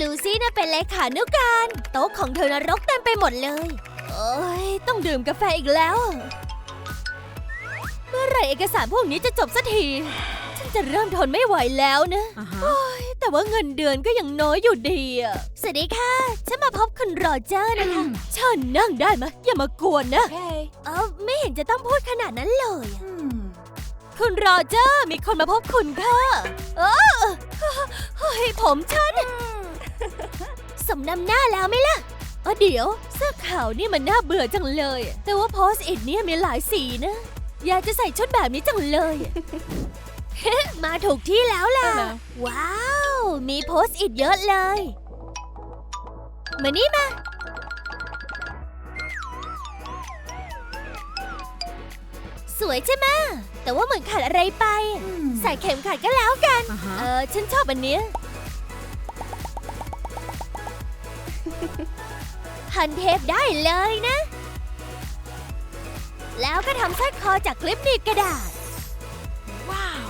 ลูซี่น่ะเป็นเลขานุการ โต๊ะของเธอนรกเต็มไปหมดเลย โอ้ยต้องดื่มกาแฟอีกแล้ว เมื่อไหร่เอกสารพวกนี้จะจบสักที ฉันจะเริ่มทนไม่ไหวแล้วนะ Uh huh. แต่ว่าเงินเดือนก็ยังน้อยอยู่ดีอะสวัสดีค่ะ ฉันมาพบคุณโรเจอร์นะคะเชิญนั่งได้ไหมอย่ามากวนนะ Okay. เออไม่เห็นจะต้องพูดขนาดนั้นเลยอะ Hmm. คุณโรเจอร์มีคนมาพบคุณค่ะ เออเฮ้ยผมฉัน สมนำหน้าแล้วไหมล่ะเออเดี๋ยวเสื้อขาวนี่มันน่าเบื่อจังเลย แต่ว่าโพสต์อิทเนี่ยมีหลายสีนะ อยากจะใส่ชุดแบบนี้จังเลย มาถูกที่แล้วล่ะ Hello. ว้าว มีโพสต์อิทเยอะเลย มานี่มา สวยใช่ไหมะแต่ว่าเหมือนขาดอะไรไป Hmm. ใส่เข็มขัดก็แล้วกัน Uh เอ huh. อฉันชอบอันเนี้ย พันเทปได้เลยนะ แล้วก็ทำสร้อยคอจากคลิปหนีบกระดาษ Wow.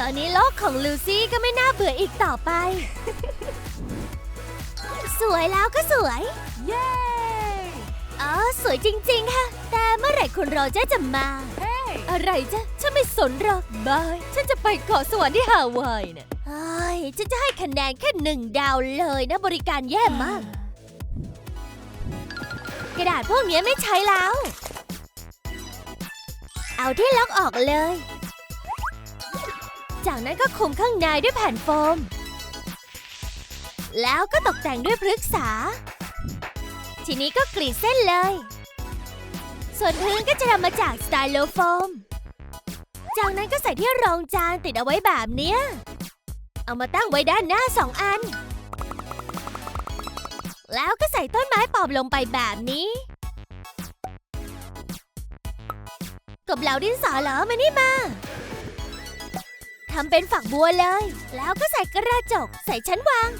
ตอนนี้โลกของลูซี่ก็ไม่น่าเบื่ออีกต่อไป สวยแล้วก็สวย Yay. อ๋อสวยจริง ๆ ค่ะ แต่เมื่อไหร่คุณโรเจอร์จะมา Hey. อะไรจ๊ะ ฉันไม่สนหรอกบาย ฉันจะไปเกาะสวรรค์ที่ฮาวายน่ะเฮ้ยฉันจะให้คะแนนแค่หนึ่งดาวเลยนะบริการแย่มาก กระดาษพวกนี้ไม่ใช้แล้ว เอาที่ล็อกออกเลย จากนั้นก็คลุมข้างในด้วยแผ่นโฟม แล้วก็ตกแต่งด้วยพฤกษา ทีนี้ก็กรีดเส้นเลย ส่วนพื้นก็จะทำมาจากสไตโลโฟม จากนั้นก็ใส่ที่รองจานติดเอาไว้แบบเนี้ย เอามาตั้งไว้ด้านหน้าสองอัน แล้วก็ใส่ต้นไม้ปอบลงไปแบบนี้ กบเหลาดินสอเหรอมานี่มาทำเป็นฝักบัวเลย แล้วก็ใส่กระจก ใส่ชั้นวาง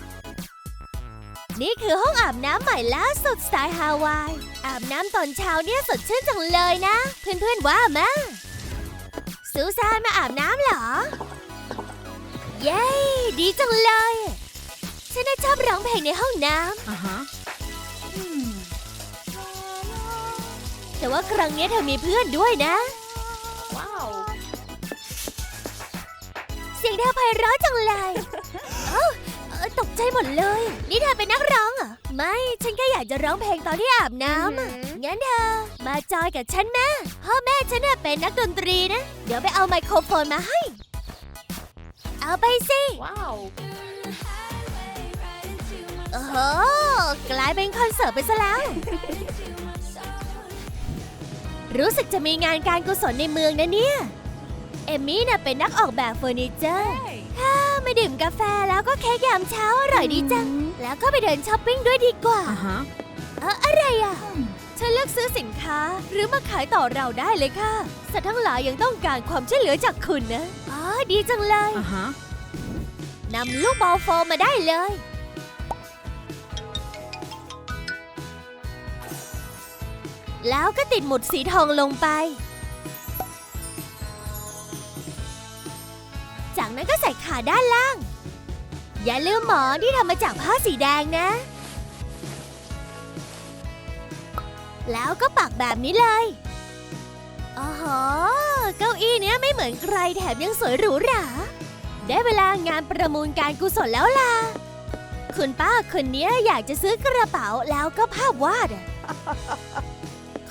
นี่คือห้องอาบน้ำใหม่ล่าสุดสไตล์ฮาวาย อาบน้ำตอนเช้าเนี่ยสดชื่นจังเลยนะ เพื่อนๆว่ามาซูซานมาอาบน้ำเหรอ เย้ ดีจังเลย ฉันน่ะชอบร้องเพลงในห้องน้ Uh huh. Hmm. ำแต่ว่าครั้งนี้เธอมีเพื่อนด้วยนะ Wow. เสียงเธอไพเราะจังเลยเอ้าเอ่อตกใจหมดเลย นี่เธอเป็นนักร้องเหรอ ไม่ ฉันแค่อยากจะร้องเพลงตอนที่อาบน้ำอะอือหือ งั้นเธอ มาจอยกับฉันไหมพ่อแม่ฉันน่ะเป็นนักดนตรีนะ เดี๋ยวไปเอาไมโครโฟนมาให้ เอาไปสิ Wow. โอ้โห กลายเป็นคอนเสิร์ตไปซะแล้ว รู้สึกจะมีงานการกุศลในเมืองนะเนี่ย เอมมี่น่ะเป็นนักออกแบบเฟอร์นิเจอร์ Hey. ถ้ามาดื่มกาแฟแล้วก็เค้กยามเช้าอร่อยดีจัง แล้วก็ไปเดินช้อปปิ้งด้วยดีกว่า Uh huh. เอออะไรอะ ฉันเลือกซื้อสินค้าหรือมาขายต่อเราได้เลยค่ะ สัตว์ทั้งหลายยังต้องการความช่วยเหลือจากคุณนะ อ๋อ ดีจังเลย Uh huh. นำลูกบอลโฟมมาได้เลย แล้วก็ติดหมุดสีทองลงไป จากนั้นก็ใส่ขาด้านล่าง อย่าลืมหมอนที่ทำมาจากผ้าสีแดงนะ แล้วก็ปักแบบนี้เลยอ๋อหเก้าอี้เนี้ยไม่เหมือนใครแถมยังสวยหรูหรา ได้เวลางานประมูลการกุศลแล้วล่ะ คุณป้าคนนี้อยากจะซื้อกระเป๋าแล้วก็ภาพวาด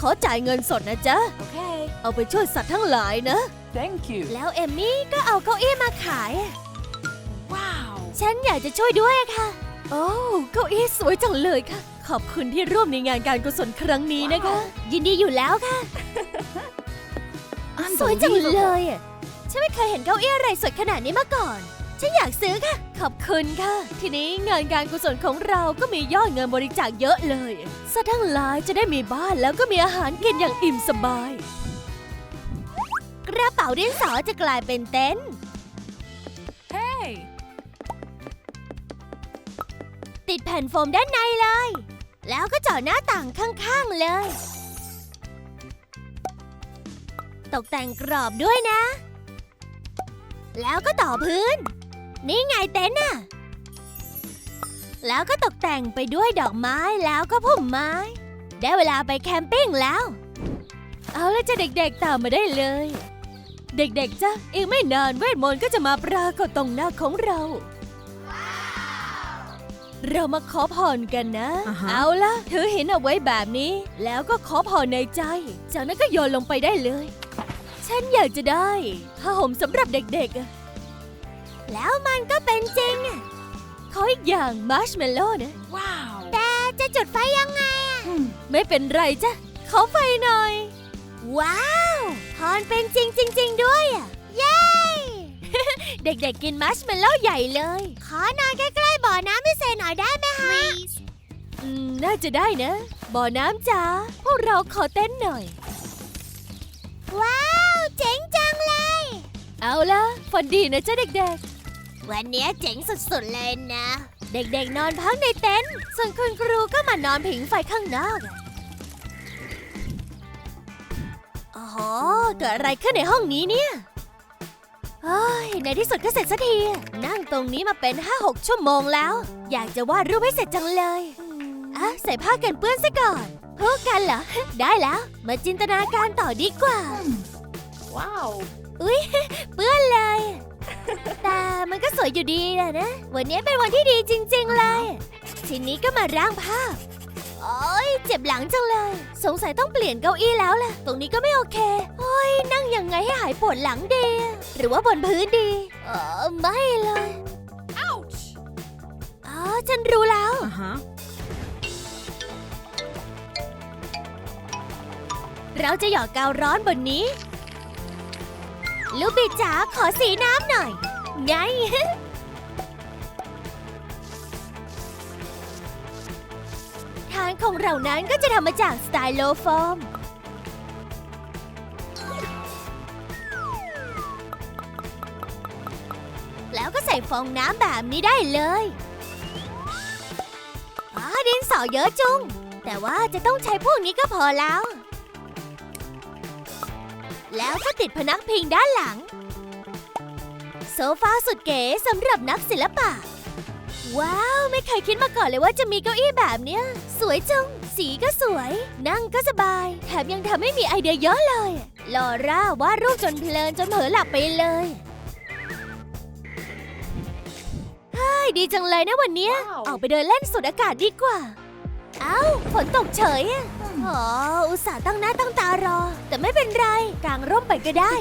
อะเขาจ่ายเงินสดนะจ๊ะ Okay. เอาไปช่วยสัตว์ทั้งหลายนะ Thank you. แล้วเอมมี่ก็เอาเก้าอี้มาขายอะ Wow. ฉันอยากจะช่วยด้วยอะค่ะ โอ้เก้าอี้สวยจังเลยค่ะ ขอบคุณที่ร่วมในงานการกุศลครั้งนี้นะคะ ยินดีอยู่แล้วค่ะ สวยจังเลยอะฉันไม่เคยเห็นเก้าอี้อะไรสวยขนาดนี้มาก่อน ฉันอยากซื้อค่ะ ขอบคุณค่ะ ทีนี้งานการกุศลของเราก็มียอดเงินบริจาคเยอะเลยสัตว์ทั้งหลายจะได้มีบ้านแล้วก็มีอาหารกินอย่างอิ่มสบาย กระเป๋าดินสอจะกลายเป็นเต็นท์ Hey. ติดแผ่นโฟมด้านในเลย แล้วก็เจาะหน้าต่างข้างๆเลย ตกแต่งกรอบด้วยนะแล้วก็ต่อพื้น นี่ไงเต็นท์น่ะ แล้วก็ตกแต่งไปด้วยดอกไม้แล้วก็พุ่มไม้ ได้เวลาไปแคมปิ้งแล้ว เอาละจะเด็กๆตามมาได้เลย เด็กๆจ้ะอีกไม่นานเวทมนต์ก็จะมาปรากฏตรงหน้าของเรา เรามาขอพรกันนะ อ่าฮะ เอาละถือหินเอาไว้แบบนี้ แล้วก็ขอพรในใจ จากนั้นก็โยนลงไปได้เลย ฉันอยากจะได้ผ้าห่มสำหรับเด็กๆอะ แล้วมันก็เป็นจริงอะขออีกอย่างมาร์ชเมลโล่นะ Wow. จะจุดไฟยังไง Hmm. ไม่เป็นไรจ้ะขอไฟหน่อย ว้าวพรเป็นจริงจริง ๆ ด้วยอะ เย้ เด็กๆกินมัชเมลโล่ใหญ่เลย ขอนอนใกล้ๆบ่อน้ำพิเศษหน่อยได้ไหมฮะอืมน่าจะได้นะ บ่อน้ำจ๋าพวกเราขอเต้นหน่อย ว้าว เจ๋งจังเลย เอาละฝันดีนะจ๊ะเด็กๆ วันนี้เจ๋งสุดๆเลยนะ เด็กๆนอนพักในเต็นท์ส่วนคุณครูก็มานอนผิงไฟข้างนอกอะโอ้โหเกิดอะไรขึ้นในห้องนี้เนี่ยเฮ้ยในที่สุดก็เสร็จสักที นั่งตรงนี้มาเป็น5-6ชั่วโมงแล้ว อยากจะวาดรูปให้เสร็จจังเลยอะใส่ผ้ากันเปื้อนซะก่อนพูดกันเหรอ ได้แล้ว มาจินตนาการต่อดีกว่า Wow. เปื้อนเลย แต่ มันก็สวยอยู่ดีแหละนะ วันนี้เป็นวันที่ดีจริง ๆ เลย ทีนี้ก็มาร่างภาพ โอ้ยเจ็บหลังจังเลย สงสัยต้องเปลี่ยนเก้าอี้แล้วล่ะ ตรงนี้ก็ไม่โอเค โอ้ยนั่งยังไงให้หายปวดหลังดี หรือว่าบนพื้นดี เออไม่เลย Ouch. อ๋อฉันรู้แล้ว Uh huh. เราจะหยอดกาวร้อนบนนี้ ลูกบิดจ๋าขอสีน้ำหน่อย ไงฐานของเรานั้นก็จะทำมาจากสไตล์โลโฟม แล้วก็ใส่ฟองน้ำแบบนี้ได้เลยอ๋อดินสอเยอะจุง แต่ว่าจะต้องใช้พวกนี้ก็พอแล้ว แล้วก็ติดพนักพิงด้านหลัง โซฟาสุดเก๋สำหรับนักศิลปะ ว้าว ไม่เคยคิดมาก่อนเลยว่าจะมีเก้าอี้แบบเนี้ย สวยจัง สีก็สวย นั่งก็สบาย แถมยังทำให้มีไอเดียเยอะเลย ลอร่าวาดรูปจนเพลินจนเผลอหลับไปเลยเฮ้ยดีจังเลยนะวันเนี้ยว้าวออกไปเดินเล่นสูดอากาศดีกว่า เอ้าฝนตกเฉยอะ Hmm. อ๋ออุตส่าห์ตั้งหน้าตั้งตารอ แต่ไม่เป็นไรกางร่มไปก็ได้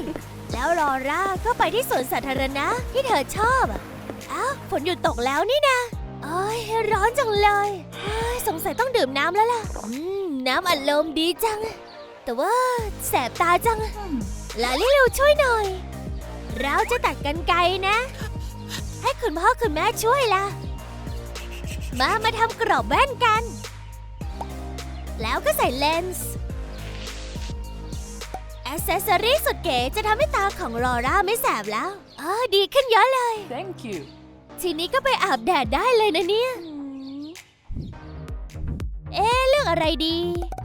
แล้วลอร่าก็ไปที่สวนสาธารณะที่เธอชอบอ้าวฝนหยุดตกแล้วนี่นะโอ้ยร้อนจังเลยสงสัยต้องดื่มน้ำแล้วล่ะน้ำอัดลมดีจัง แต่ว่าแสบตาจังลาลี่เร็วช่วยหน่อย เราจะตัดกันไกนะ ให้คุณพ่อคุณแม่ช่วยล่ะ มามาทำกรอบแว่นกัน แล้วก็ใส่เลนส์ อ c เซสซอรี่สุดเก๋จะทำให้ตาของลอร่าไม่แสบแล้วอ๋อดีขึ้นเยอะเลย Thank you. ทีนี้ก็ไปอาบแดดได้เลยนะเนี่ย เอ๊ะเรื่องอะไรดี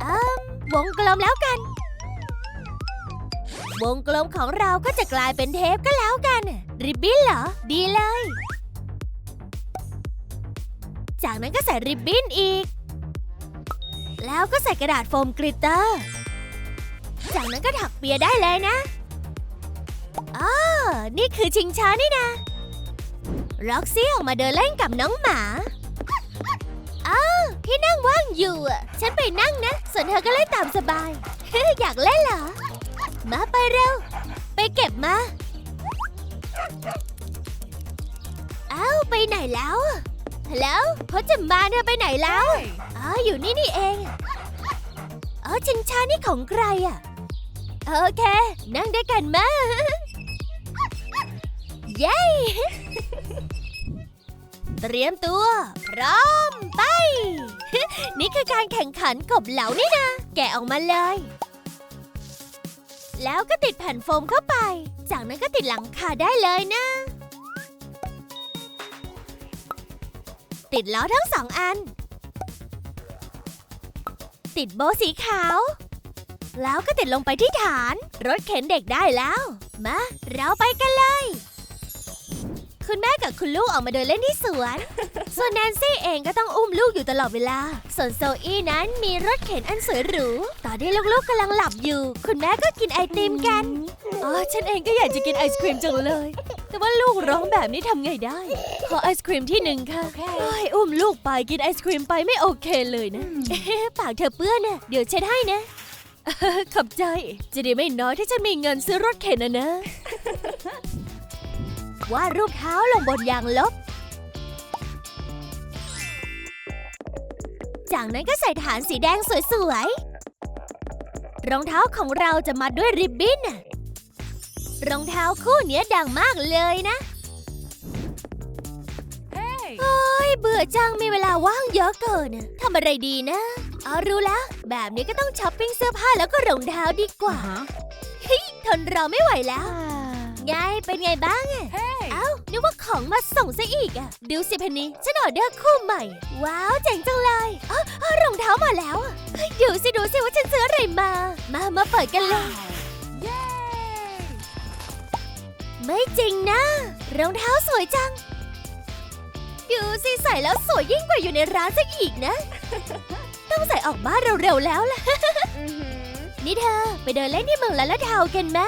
อืมวงกลมแล้วกัน วงกลมของเราก็จะกลายเป็นเทปก็แล้วกัน ริบบิ้นเหรอ ดีเลย จากนั้นก็ใส่ริบบิ้นอีก แล้วก็ใส่กระดาษโฟมกริตเตอร์ จากนั้นก็ถักเปียได้เลยนะอ๋อนี่คือชิงช้านี่นะร็อกซี่ออกมาเดินเล่นกับน้องหมาอ้าวที่นั่งว่างอยู่อะ ฉันไปนั่งนะ ส่วนเธอก็เล่นตามสบาย อยากเล่นเหรอ มาไปเร็ว ไปเก็บมาอ้าวไปไหนแล้วอะฮัลโหลพจมานเธอไปไหนแล้ว Hey. อ๋อ อยู่นี่นี่เอง อ๋อชิงช้านี่ของใครอะ โอเค นั่งด้วยกันมาเย้เตรียมตัว พร้อมไป นี่คือการแข่งขันกบเหลานี่นะ แกะออกมาเลย แล้วก็ติดแผ่นโฟมเข้าไป จากนั้นก็ติดหลังคาได้เลยนะ ติดล้อทั้งสองอัน ติดโบสีขาว แล้วก็ติดลงไปที่ฐาน รถเข็นเด็กได้แล้ว มา เราไปกันเลย คุณแม่กับคุณลูกออกมาเดินเล่นที่สวน ส่วนแนนซี่เองก็ต้องอุ้มลูกอยู่ตลอดเวลา ส่วนโซอี้นั้นมีรถเข็นอันสวยหรู ตอนที่ลูกๆกำลังหลับอยู่ คุณแม่ก็กินไอติมกัน อ๋อ ฉันเองก็อยากจะกินไอศครีมจังเลย แต่ว่าลูกร้องแบบนี้ทำไงได้ ขอไอศครีมที่หนึ่งค่ะ โอเคเฮ้ยอุ้มลูกไปกินไอศครีมไปไม่โอเคเลยนะเอ๊ะปากเธอเปื้อนน่ะ เดี๋ยวเช็ดให้นะ ขอบใจ จะดีไม่น้อยถ้าฉันมีเงินซื้อรถเข็นนะนะ วาดรูปเท้าลงบนยางลบ จากนั้นก็ใส่ฐานสีแดงสวยๆ รองเท้าของเราจะมัดด้วยริบบิ้น รองเท้าคู่เนี้ยดังมากเลยนะ บื่อจังมีเวลาว่างเยอะเกินน่ะทำอะไรดีนะอ๋อรู้แล้ว แบบนี้ก็ต้องช้อปปิ้งเสื้อผ้าแล้วก็รองเท้าดีกว่า Uh-huh. ทนเราไม่ไหวแล้ว ไงเป็นไงบ้างอะ Hey. เอ้านึกว่าของมาส่งซะอีกอะดูสิพันนี้ฉันออเดอร์คู่ใหม่ ว้าวเจ๋งจังเลยอ๋ออ๋อรองเท้ามาแล้วอะเฮ้ยดูสิดูสิว่าฉันซื้ออะไรมา มามาเปิดกันเลย Yay. ไม่จริงนะ รองเท้าสวยจัง ดูสิใส่แล้วสวยยิ่งกว่าอยู่ในร้านซะอีกนะ ต้องใส่ออกบ้านเร็วๆแล้วล่ะ Mm-hmm. นี่เธอ ไปเดินเล่นที่เมืองละละเทากันมา